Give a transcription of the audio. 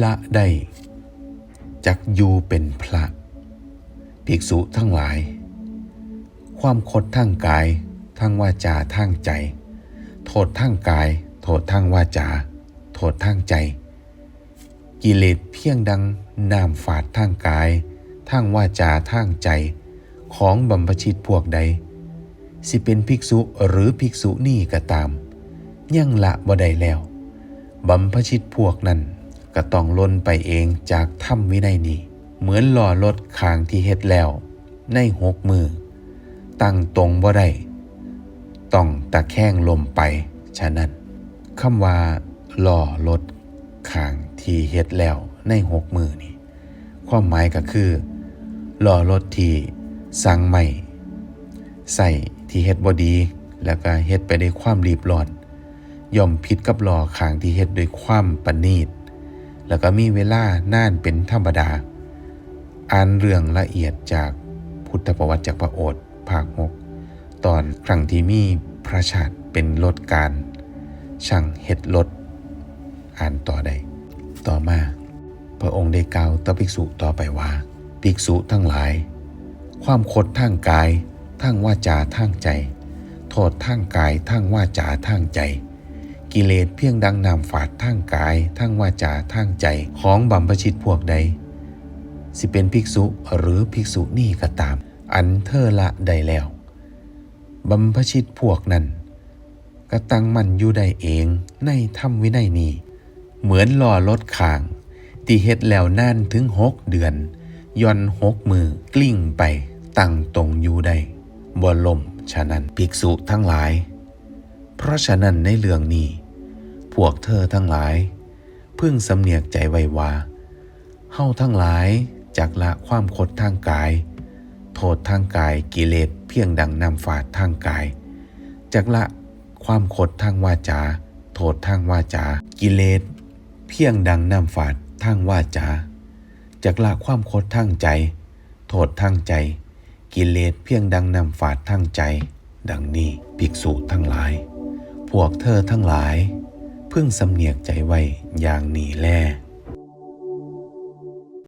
ละได้จักอยู่เป็นพระ ภิกษุทั้งหลาย ความคดทั้งกายทั้งวาจาทั้งใจ โทษทั้งกาย โทษทั้งวาจา โทษทั้งใจ กิเลสเพียงดังน้ำฝาดทั้งกายทั้งวาจาทั้งใจของบัมพชิตพวกใด สิเป็นภิกษุหรือภิกษุนี่ก็ตาม ยังละบ่ได้แล้วบัมพชิตพวกนั้น ก็ต้องล้นไปเองจากถ้ำวินัยนี้ เหมือนหล่อรถคางที่เฮ็ดแล้ว ในหกมือ ตั้งตรงบ่ได้ ต้องตะแคงลมไป ฉะนั้นคำว่าหล่อรถคางที่เฮ็ดแล้ว ในหกมือนี่ความหมายก็คือหล่อรถที่สั่งใหม่ใส่ที่เฮ็ดบ่ดี แล้วก็เฮ็ดไปด้วยความรีบร้อน ย่อมผิดกับหล่อขางที่เฮ็ดด้วยความประณีต แล้วก็มีเวลาน่านเป็นธรรมดา อ่านเรื่องละเอียดจากพุทธประวัติจากพระโอษฐ์ภาคหกตอนครั้งที่มีพระชาติเป็นรถการช่างเฮ็ดรถอ่านต่อได้ต่อมา พระองค์ได้กล่าวต่อภิกษุต่อไปว่า ภิกษุทั้งหลาย ความคดทางกายทางวาจาทางใจ โทษทางกายทางวาจาทางใจ กิเลสเพียงดังนำฝาดทางกายทางวาจาทางใจของบัมพชิตพวกใด สิเป็นภิกษุหรือภิกษุนี่ก็ตาม อันเธอละได้แล้วบัมพชิตพวกนั้นก็ตั้งมันอยู่ได้เองในธรรมวินัยนี้ เหมือนล่อรถคางที่เฮ็ดแล้วนานถึงหกเดือนย่อนหกมือกลิ้งไปตั้งตรงอยู่ได้บ่ล่มฉะนั้นภิกษุทั้งหลาย เพราะฉะนั้นในเรื่องนี้ พวกเธอทั้งหลาย เพิ่งสำเนียกใจไว้ว่าเฮาทั้งหลายจากละความคดทางกาย โทษทางกายกิเลสเพียงดังนำฝาดทางกายจากละความคดทางวาจา โทษทางวาจา กิเลสเพียงดังนำฝาดทางวาจาจากละความคดทางใจ โทษทางใจ กิเลสเพียงดังนำฝาดทางใจ ดังนี้ภิกษุทั้งหลาย พวกเธอทั้งหลาย พึ่งสำเนียกใจไว้อย่างหนีแล